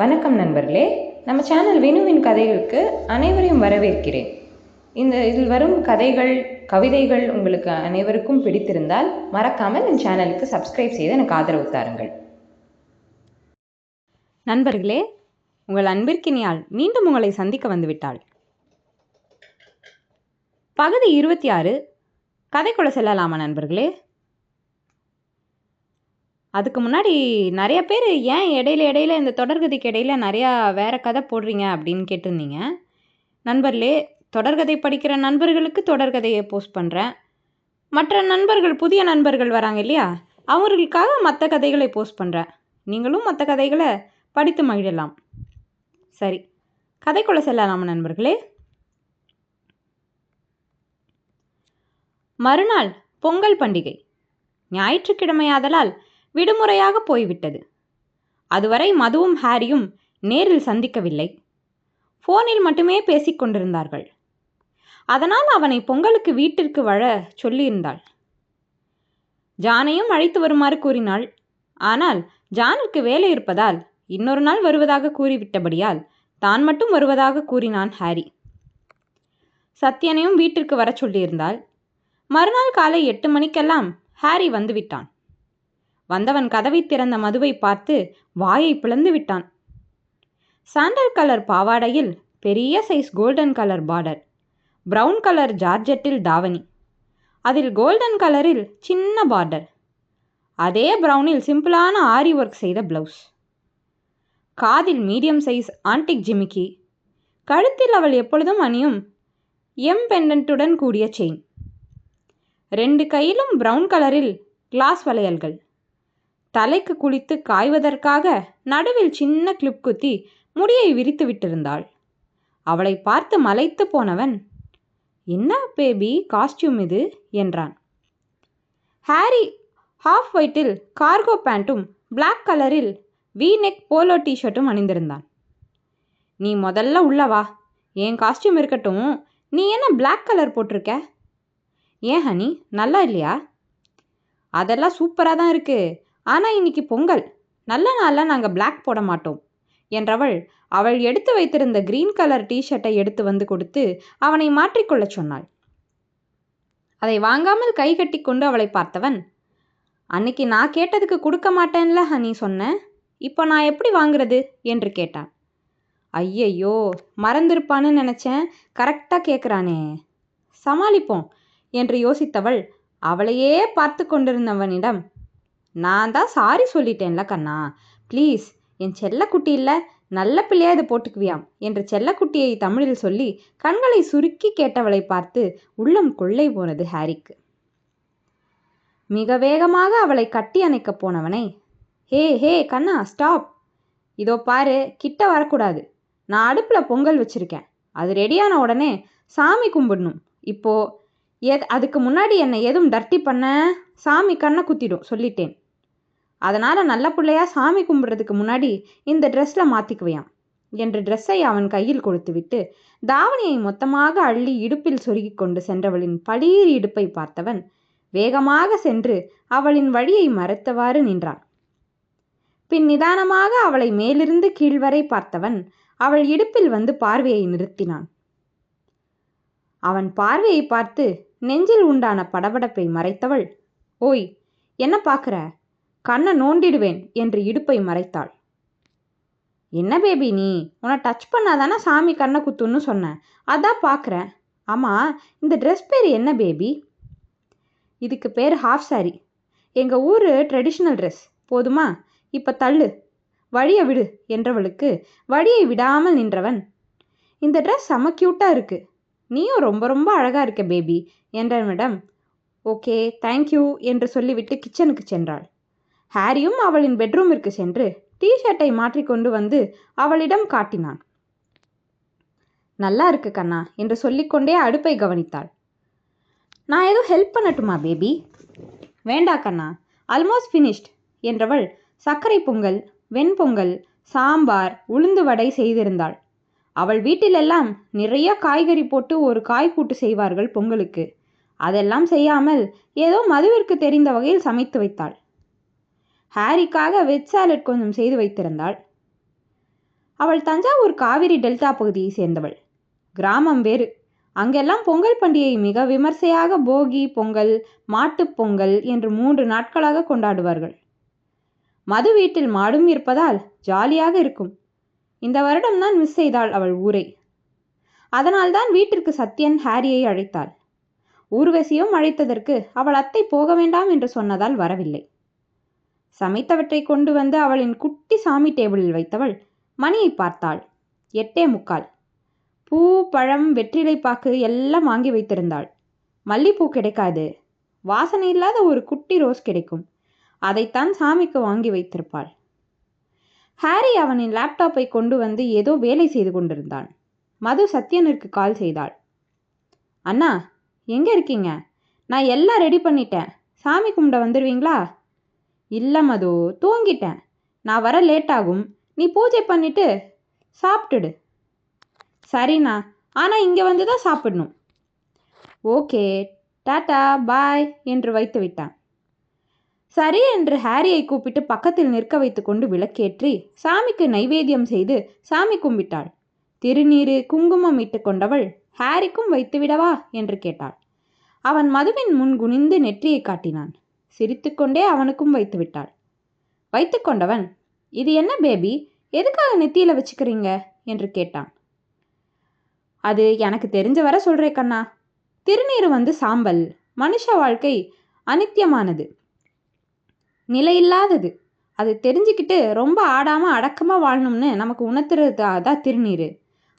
வணக்கம் நண்பர்களே. நம்ம சேனல் வினுவின் கதைகளுக்கு அனைவரையும் வரவேற்கிறேன். இந்த இதில் வரும் கதைகள் கவிதைகள் உங்களுக்கு அனைவருக்கும் பிடித்திருந்தால் மறக்காமல் என் சேனலுக்கு சப்ஸ்கிரைப் செய்து எனக்கு ஆதரவு தாருங்கள். நண்பர்களே உங்கள் அன்பிற்கினியால் மீண்டும் உங்களை சந்திக்க வந்துவிட்டாள். பகுதி இருபத்தி ஆறு. கதைக்குள்ள செல்லலாமா நண்பர்களே? அதுக்கு முன்னாடி நிறைய பேர் ஏன் இடையில இடையில இந்த தொடர்கதைக்கு இடையில நிறையா வேற கதை போடுறீங்க அப்படின்னு கேட்டிருந்தீங்க. நண்பர்களே தொடர்கதை படிக்கிற நண்பர்களுக்கு தொடர்கதையை போஸ்ட் பண்ணுறேன் மற்ற நண்பர்கள் புதிய நண்பர்கள் வராங்க இல்லையா? அவர்களுக்காக மற்ற கதைகளை போஸ்ட் பண்ணுறேன் நீங்களும் மற்ற கதைகளை படித்து மகிழலாம். சரி கதைக்குள்ள செல்லலாம் நண்பர்களே. மறுநாள் பொங்கல் பண்டிகை. ஞாயிற்றுக்கிழமையாதலால் விடுமுறையாக போய்விட்டது. அதுவரை மதுவும் ஹாரியும் நேரில் சந்திக்கவில்லை. ஃபோனில் மட்டுமே பேசிக் கொண்டிருந்தார்கள். அதனால் அவனை பொங்கலுக்கு வீட்டிற்கு வர சொல்லியிருந்தாள். ஜானையும் அழைத்து வருமாறு கூறினாள். ஆனால் ஜானுக்கு வேலை இருப்பதால் இன்னொரு நாள் வருவதாக கூறிவிட்டபடியால் தான் மட்டும் வருவதாக கூறினான் ஹாரி. சத்யனையும் வீட்டிற்கு வர சொல்லியிருந்தாள். மறுநாள் காலை எட்டு மணிக்கெல்லாம் ஹாரி வந்துவிட்டான் வந்தவன் கதவை திறந்த மதுவை பார்த்து வாயை பிளந்து விட்டான். சாண்டல் கலர் பாவாடையில் பெரிய size golden colour border brown colour ஜார்ஜெட்டில் தாவணி அதில் கோல்டன் கலரில் சின்ன பார்டர் அதே பிரவுனில் சிம்பிளான ஆரி ஒர்க் செய்த பிளவுஸ். காதில் மீடியம் சைஸ் ஆன்டிக் ஜிமிக்கி கழுத்தில் அவள் எப்பொழுதும் அணியும் எம் பெண்டன்ட்டுடன் கூடிய செயின். ரெண்டு கையிலும் பிரவுன் கலரில் கிளாஸ் வளையல்கள் தலைக்கு குளித்து காய்வதற்காக நடுவில் சின்ன கிளிப் குத்தி முடியை விரித்து விட்டிருந்தாள். அவளை பார்த்து மலைத்து போனவன் என்ன பேபி காஸ்டியூம் இது? என்றான். ஹாரி ஹாஃப் ஒயிட்டில் கார்கோ பேண்ட்டும் பிளாக் கலரில் வி நெக் போலோ டிஷர்ட்டும் அணிந்திருந்தான். நீ முதல்ல உள்ளவா என் காஸ்டியூம் இருக்கட்டும். நீ என்ன பிளாக் கலர் போட்டிருக்க? ஏன் ஹனி நல்லா இல்லையா? அதெல்லாம் சூப்பராக தான் இருக்குது ஆனால் இன்னைக்கு பொங்கல். நல்ல நாளில் நாங்கள் பிளாக் போட மாட்டோம். என்றவள் அவள் எடுத்து வைத்திருந்த கிரீன் கலர் டிஷர்ட்டை எடுத்து வந்து கொடுத்து அவனை மாற்றிக்கொள்ளச் சொன்னாள். அதை வாங்காமல் கை கட்டி கொண்டு அவளை பார்த்தவன் அன்னைக்கு நான் கேட்டதுக்கு கொடுக்க மாட்டேன்ல ஹனி சொன்ன. இப்போ நான் எப்படி வாங்குறது? என்று கேட்டான். ஐயையோ மறந்திருப்பான்னு நினச்சேன். கரெக்டாக கேட்குறானே சமாளிப்போம் என்று யோசித்தவள் அவளையே பார்த்து கொண்டிருந்தவனிடம் நான் தான் சாரி சொல்லிட்டேன்ல கண்ணா. ப்ளீஸ் என் செல்லக்குட்டி இல்லை நல்ல பிள்ளையா இது போட்டுக்குவியாம் என்று செல்லக்குட்டியை தமிழில் சொல்லி கண்களை சுருக்கி கேட்டவளை பார்த்து உள்ளம் கொள்ளை போனது ஹாரிக்கு. மிக வேகமாக அவளை கட்டி அணைக்கப் போனவனை ஹே ஹே கண்ணா ஸ்டாப் இதோ பாரு கிட்ட வரக்கூடாது. நான் அடுப்பில் பொங்கல் வச்சுருக்கேன். அது ரெடியான உடனே சாமி கும்பிடணும். இப்போ எத் அதுக்கு முன்னாடி என்னை எதுவும் டர்ட்டி பண்ண சாமி கண்ணை குத்திடும் சொல்லிட்டேன். அதனால் நல்ல பிள்ளையா சாமி கும்பிட்றதுக்கு முன்னாடி இந்த ட்ரெஸ்ஸில் மாற்றிக்குவையாம் என்று ட்ரெஸ்ஸை அவன் கையில் கொடுத்துவிட்டு தாவணியை மொத்தமாக அள்ளி இடுப்பில் சொருகி கொண்டு சென்றவளின் பளீர் இடுப்பை பார்த்தவன் வேகமாக சென்று அவளின் வழியை மறைத்தவாறு நின்றான். பின் நிதானமாக அவளை மேலிருந்து கீழ்வரை பார்த்தவன் அவள் இடுப்பில் வந்து பார்வையை நிறுத்தினான். அவன் பார்வையை பார்த்து நெஞ்சில் உண்டான படபடப்பை மறைத்தவள் ஓய் என்ன பார்க்குற? கண்ணை நோண்டிடுவேன் என்று இடுப்பை மறைத்தாள். என்ன பேபி நீ? உன்னை டச் பண்ணாதானே சாமி கண்ணை குத்துன்னு சொன்னேன் அதான் பார்க்குறேன். ஆமாம் இந்த ட்ரெஸ் பேர் என்ன பேபி? இதுக்கு பேர் ஹாஃப் சாரி எங்கள் ஊர் ட்ரெடிஷ்னல் ட்ரெஸ் போதுமா? இப்போ தள்ளு. வழியை விடு என்றவளுக்கு வழியை விடாமல் நின்றவன். இந்த ட்ரெஸ் செம க்யூட்டாக இருக்கு. நீயும் ரொம்ப ரொம்ப அழகாக இருக்க பேபி என்றவனிடம் ஓகே தேங்க்யூ என்று சொல்லிவிட்டு கிச்சனுக்கு சென்றாள். ஹாரியும் அவளின் பெட்ரூமிற்கு சென்று டிஷர்ட்டை மாற்றிக்கொண்டு வந்து அவளிடம் காட்டினான். நல்லா இருக்கு கண்ணா என்று சொல்லிக்கொண்டே அடுப்பை கவனித்தாள். நான் ஏதோ ஹெல்ப் பண்ணட்டுமா பேபி வேண்டா கண்ணா ஆல்மோஸ்ட் ஃபினிஷ்ட் என்றவள் சர்க்கரை பொங்கல் வெண்பொங்கல் சாம்பார் உளுந்து வடை செய்திருந்தாள். அவள் வீட்டிலெல்லாம் நிறைய காய்கறி போட்டு ஒரு காய் கூட்டு செய்வார்கள் பொங்கலுக்கு. அதெல்லாம் செய்யாமல் ஏதோ மதுவிற்கு தெரிந்த வகையில் சமைத்து வைத்தாள். ஹாரிக்காக வெஜ் சாலட் கொஞ்சம் செய்து வைத்திருந்தாள். அவள் தஞ்சாவூர் காவிரி டெல்டா பகுதியை சேர்ந்தவள். கிராமம் வேறு. அங்கெல்லாம் பொங்கல் பண்டிகை மிக விமர்சையாக போகி பொங்கல் மாட்டுப் பொங்கல் என்று மூன்று நாட்களாக கொண்டாடுவார்கள். மது வீட்டில் மாடும் இருப்பதால் ஜாலியாக இருக்கும். இந்த வருடம் தான் மிஸ் செய்தாள் அவள் ஊரை. அதனால்தான் வீட்டிற்கு சத்யன் ஹாரியை அழைத்தாள். ஊர்வசியும் அழைத்ததற்கு அவள் அத்தை போக வேண்டாம் என்று சொன்னதால் வரவில்லை. சமைத்தவற்றை கொண்டு வந்து அவளின் குட்டி சாமி டேபிளில் வைத்தவள் மணியை பார்த்தாள். எட்டே முக்கால். பூ பழம் வெற்றிலை பாக்கு எல்லாம் வாங்கி வைத்திருந்தாள். மல்லிப்பூ கிடைக்காது. வாசனை இல்லாத ஒரு குட்டி ரோஸ் கிடைக்கும். அதைத்தான் சாமிக்கு வாங்கி வைத்திருப்பாள். ஹாரி அவனின் லேப்டாப்பை கொண்டு வந்து ஏதோ வேலை செய்து கொண்டிருந்தான். மது சத்யனிற்கு கால் செய்தாள். அண்ணா எங்கே இருக்கீங்க? நான் எல்லாம் ரெடி பண்ணிட்டேன். சாமி கும்பிட வந்துடுவீங்களா இல்லை மது தூங்கிட்டேன். நான் வர லேட் ஆகும். நீ பூஜை பண்ணிட்டு சாப்பிட்டுடு. சரிண்ணா. ஆனால் இங்கே வந்து தான் சாப்பிடணும். ஓகே. டாட்டா பாய் என்று வைத்து விட்டான். சரி என்று ஹாரியை கூப்பிட்டு பக்கத்தில் நிற்க வைத்துக்கொண்டு விளக்கேற்றி சாமிக்கு நைவேத்தியம் செய்து சாமி கும்பிட்டாள். திருநீரு குங்குமம் இட்டு கொண்டவள் ஹாரிக்கும் வைத்துவிடவா என்று கேட்டாள். அவன் மதுவின் முன் குனிந்து நெற்றியை காட்டினான். சிரித்துக்கொண்டே அவனுக்கும் வைத்து விட்டாள். வைத்துக்கொண்டவன் இது என்ன பேபி? எதுக்காக நெத்தியில் வச்சுக்கிறீங்க? என்று கேட்டான். அது எனக்கு தெரிஞ்ச வர சொல்கிறேன் கண்ணா. திருநீர் வந்து சாம்பல். மனுஷ வாழ்க்கை அனித்தியமானது. நிலையில்லாதது. அது தெரிஞ்சுக்கிட்டு ரொம்ப ஆடாமல் அடக்கமாக வாழணும்னு நமக்கு உணர்த்துறது தான் திருநீர்.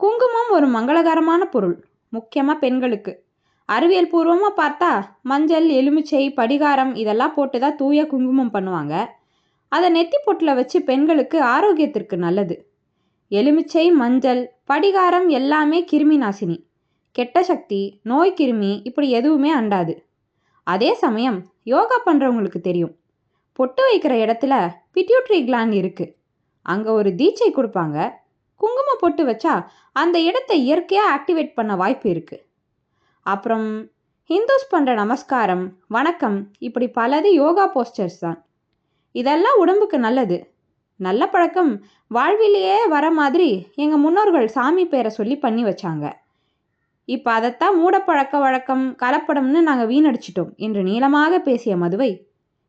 குங்குமம் ஒரு மங்களகரமான பொருள். முக்கியமாக பெண்களுக்கு. அறிவியல் பூர்வமாக பார்த்தா மஞ்சள் எலுமிச்சை படிகாரம் இதெல்லாம் போட்டு தான் தூய குங்குமம் பண்ணுவாங்க. அதை நெத்தி பொட்டில் வச்சு பெண்களுக்கு ஆரோக்கியத்திற்கு நல்லது. எலுமிச்சை மஞ்சள் படிகாரம் எல்லாமே கிருமி நாசினி. கெட்ட சக்தி நோய் கிருமி இப்படி எதுவுமே அண்டாது. அதே சமயம் யோகா பண்ணுறவங்களுக்கு தெரியும். பொட்டு வைக்கிற இடத்துல பிட்யூட்ரி கிளான் இருக்குது அங்கே ஒரு தீட்சை கொடுப்பாங்க. குங்கும பொட்டு வச்சா அந்த இடத்தை இயற்கையாக ஆக்டிவேட் பண்ண வாய்ப்பு இருக்குது அப்புறம் ஹிந்துஸ் பண்ணுற நமஸ்காரம் வணக்கம் இப்படி பலது யோகா போஸ்டர்ஸ் தான். இதெல்லாம் உடம்புக்கு நல்லது. நல்ல பழக்கம். வாழ்விலேயே வர மாதிரி எங்கள் முன்னோர்கள் சாமி பேரை சொல்லி பண்ணி வச்சாங்க. இப்போ அதைத்தான் மூடப்பழக்க வழக்கம் கலப்படம்னு நாங்கள் வீணடிச்சிட்டோம் என்று நீளமாக பேசிய மதுவை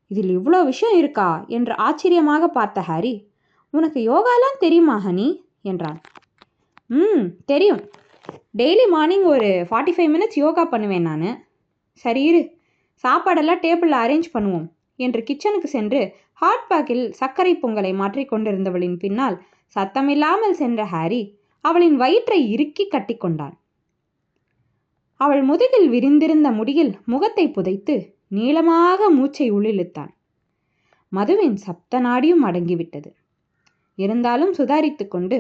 இதில் இவ்வளோ விஷயம் இருக்கா? என்று ஆச்சரியமாக பார்த்த ஹாரி உனக்கு யோகாலாம் தெரியுமா ஹனி? என்றான். ம் தெரியும். டெய்லி மார்னிங் ஒரு ஃபார்ட்டி ஃபைவ் மினிட்ஸ் யோகா பண்ணுவேன் நான். சரி இரு சாப்பாடெல்லாம் டேபிளில் அரேஞ்ச் பண்ணுவோம். என்று கிச்சனுக்கு சென்று ஹாட் பேக்கில் சர்க்கரை பொங்கலை மாற்றிக் கொண்டிருந்தவளின் பின்னால் சத்தமில்லாமல் சென்ற ஹாரி அவளின் வயிற்றை இறுக்கி கட்டிக்கொண்டான் அவள் முதுகில் விரிந்திருந்த முடியில் முகத்தை புதைத்து நீளமாக மூச்சை உள்ளிழுத்தான். மதுவின் சப்த நாடியும் அடங்கிவிட்டது. இருந்தாலும் சுதாரித்து கொண்டு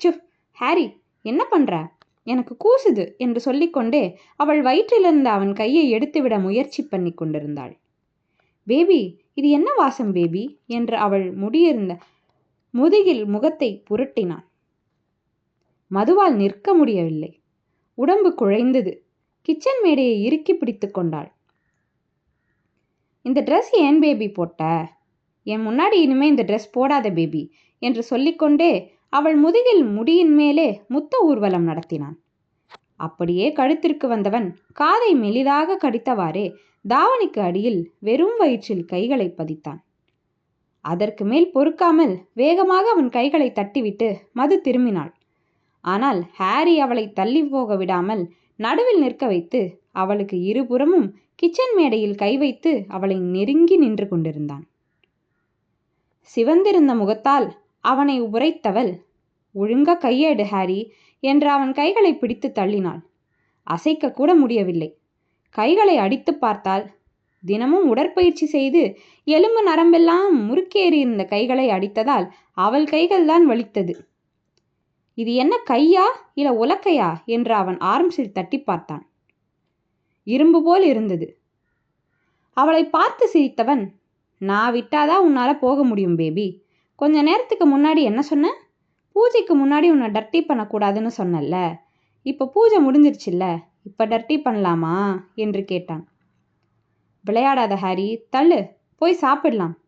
சு ஹாரி என்ன பண்ற? எனக்கு கூசுது என்று சொல்லிக்கொண்டே அவள் வயிற்றிலிருந்து அவன் கையை எடுத்துவிட முயற்சி பண்ணி கொண்டிருந்தாள். பேபி இது என்ன வாசம் பேபி? என்று அவள் முடியிருந்த முதுகில் முகத்தை புரட்டினான். மதுவால் நிற்க முடியவில்லை. உடம்பு குழைந்தது. கிச்சன் மேடையை இறுக்கி பிடித்து கொண்டாள். இந்த ட்ரெஸ் ஏன் பேபி போட்ட? என் முன்னாடி இனிமே இந்த ட்ரெஸ் போடாத பேபி என்று சொல்லிக்கொண்டே அவள் முதுகில் முடியின் மேலே முத்த ஊர்வலம் நடத்தினான். அப்படியே கழுத்திற்கு வந்தவன் காதை மெலிதாக கடித்தவாறே தாவணிக்கு அடியில் வெறும் வயிற்றில் கைகளை பதித்தான். அதற்கு மேல் பொறுக்காமல் வேகமாக அவன் கைகளை தட்டிவிட்டு மது திரும்பினாள். ஆனால் ஹாரி அவளை தள்ளி போக விடாமல் நடுவில் நிற்க வைத்து அவளுக்கு இருபுறமும் கிச்சன் மேடையில் கை வைத்து அவளை நெருங்கி நின்று கொண்டிருந்தான். சிவந்திருந்த முகத்தால் அவனை உரைத்தவள் ஒழுங்க கையேடு ஹாரி என்று அவன் கைகளை பிடித்து தள்ளினாள். அசைக்க கூட முடியவில்லை. கைகளை அடித்து பார்த்தால் தினமும் உடற்பயிற்சி செய்து எலும்பு நரம்பெல்லாம் முறுக்கேறியிருந்த கைகளை அடித்ததால் அவள் கைகள்தான் வலித்தது. இது என்ன கையா இல்ல உலக்கையா? என்று அவன் ஆரம்பிச்சில் தட்டி பார்த்தான். இரும்பு போல் இருந்தது. அவளை பார்த்து சிரித்தவன் நான் விட்டாதான் உன்னால போக முடியும் பேபி. கொஞ்ச நேரத்துக்கு முன்னாடி என்ன சொன்ன? பூஜைக்கு முன்னாடி உன்னை டர்ட்டி பண்ணக்கூடாதுன்னு சொன்னல்ல. இப்போ பூஜை முடிஞ்சிருச்சுல்ல? இப்போ டர்ட்டி பண்ணலாமா? என்று கேட்டான். விளையாடாத ஹாரி தள்ளு. போய் சாப்பிடலாம்.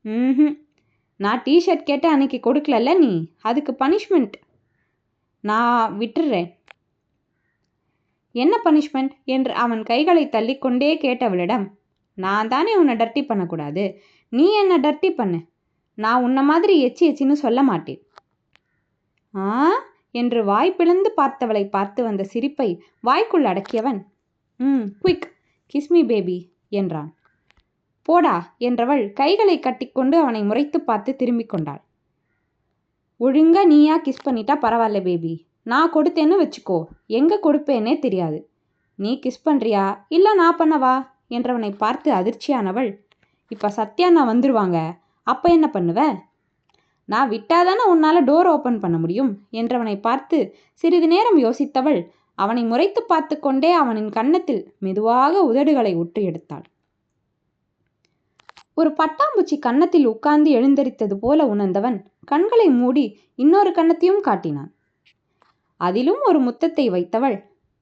ம் நான் டிஷர்ட் கேட்டு அன்னைக்கு கொடுக்கலல்ல நீ? அதுக்கு பனிஷ்மெண்ட் நான் விட்டுடுறேன் என்ன பனிஷ்மெண்ட் என்று அவன் கைகளை தள்ளிக்கொண்டே கேட்டவளிடம் நான் தானே உன்னை டர்ட்டி பண்ணக்கூடாது. நீ என்ன டர்ட்டி பண்ணு? நான் உன்னை மாதிரி எச்சி எச்சின்னு சொல்ல மாட்டேன். ஆ? என்று வாய் பிளந்து பார்த்தவளை பார்த்து வந்த சிரிப்பை வாய்க்குள் அடக்கியவன். ம் குயிக். கிஸ்மி பேபி என்றான். போடா என்றவள் கைகளை கட்டிக்கொண்டு அவனை முறைத்து பார்த்து திரும்பிக் கொண்டாள். ஒழுங்கா நீயா கிஸ் பண்ணிட்டா பரவாயில்ல பேபி. நான் கொடுத்தேன்னு வச்சுக்கோ. எங்க கொடுப்பேனே தெரியாது. நீ கிஸ் பண்றியா? இல்ல நான் பண்ணவா? என்றவனை பார்த்து அதிர்ச்சியானவள். இப்ப சத்யா நான் வந்துருவாங்க. அப்போ என்ன பண்ணுவ? நான் விட்டாதானே உன்னால் டோர் ஓப்பன் பண்ண முடியும்? என்றவனை பார்த்து சிறிது நேரம் யோசித்தவள் அவனை முறைத்து பார்த்து கொண்டே அவனின் கன்னத்தில் மெதுவாக உதடுகளை உற்று எடுத்தாள். ஒரு பட்டாம்பூச்சி கன்னத்தில் உட்கார்ந்து எழுந்தரித்தது போல உணர்ந்தவன் கண்களை மூடி இன்னொரு கன்னத்தையும் காட்டினான். அதிலும் ஒரு முத்தத்தை வைத்தவள்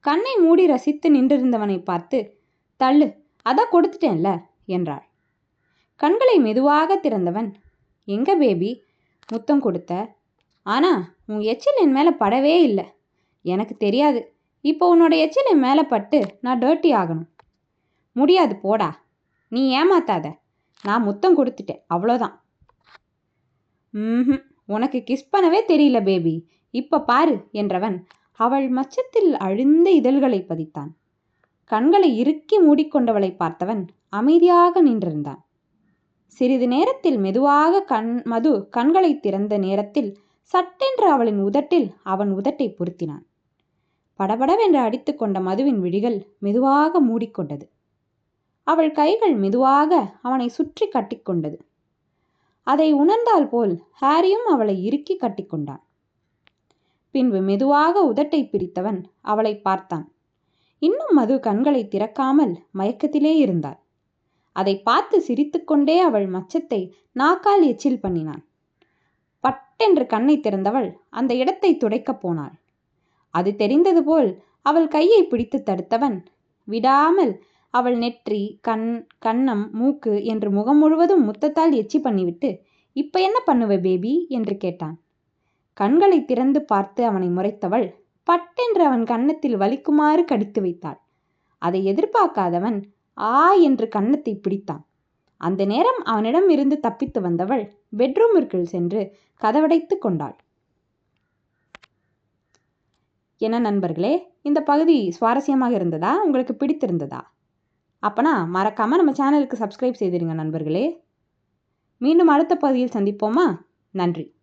கண்ணை மூடி ரசித்து நின்றிருந்தவனை பார்த்து தள்ளு அதான் கொடுத்துட்டேன்ல என்றாள். கண்களை மெதுவாக திறந்தவன். எங்க பேபி? முத்தம் கொடுத்த. ஆனா உன் எச்சில் என் மேலே படவே இல்லை. எனக்கு தெரியாது. இப்போ உன்னோட எச்சில் என் மேலே பட்டு நான் டர்ட்டி ஆகணும். முடியாது போடா. நீ ஏமாத்தாத. நான் முத்தம் கொடுத்துட்டேன். அவ்வளோதான். ம் உனக்கு கிஸ் பண்ணவே தெரியல பேபி. இப்போ பாரு என்றவன் அவள் மச்சத்தில் அழிந்த இதழ்களை பதித்தான். கண்களை இறுக்கி மூடிக்கொண்டவளை பார்த்தவன் அமைதியாக நின்றிருந்தான். சிறிது நேரத்தில் மெதுவாக கண் மது கண்களை திறந்த நேரத்தில் சட்டென்று அவளின் உதட்டில் அவன் உதட்டை பொருத்தினான். படபடவென்று அடித்துக்கொண்ட மதுவின் விழிகள் மெதுவாக மூடிக்கொண்டது. அவள் கைகள் மெதுவாக அவனை சுற்றி கட்டிக்கொண்டது அதை உணர்ந்தால் போல் ஹாரியும் அவளை இறுக்கி கட்டிக்கொண்டான் பின்பு மெதுவாக உதட்டை பிரித்தவன் அவளை பார்த்தான். இன்னும் மது கண்களை திறக்காமல் மயக்கத்திலே இருந்தாள். அதை பார்த்து சிரித்துக்கொண்டே அவள் மச்சத்தை நாக்கால் எச்சில் பண்ணினான். பட்டென்று கண்ணை திறந்தவள் அந்த இடத்தை துடைக்கப் போனாள். அது தெரிந்தது போல் அவள் கையை பிடித்து தடுத்தவன் விடாமல் அவள் நெற்றி கண் கன்னம் மூக்கு என்று முகம் முழுவதும் முத்தத்தால் எச்சி பண்ணிவிட்டு இப்ப என்ன பண்ணுவ பேபி? என்று கேட்டான். கண்களை திறந்து பார்த்து அவனை முறைத்தவள் பட்டென்று அவன் கன்னத்தில் வலிக்குமாறு கடித்து வைத்தாள். அதை எதிர்பார்க்காதவன் ஆ என்று கன்னத்தை பிடித்தான். அந்த நேரம் அவனிடம் இருந்து தப்பித்து வந்தவள் பெட்ரூமிற்குள் சென்று கதவடைத்து கொண்டாள். என்ன நண்பர்களே இந்த பகுதி சுவாரஸ்யமாக இருந்ததா? உங்களுக்கு பிடித்திருந்ததா? அப்போனா மறக்காமல் நம்ம சேனலுக்கு சப்ஸ்கிரைப் செய்திருங்க நண்பர்களே. மீண்டும் அடுத்த பகுதியில் சந்திப்போமா? நன்றி.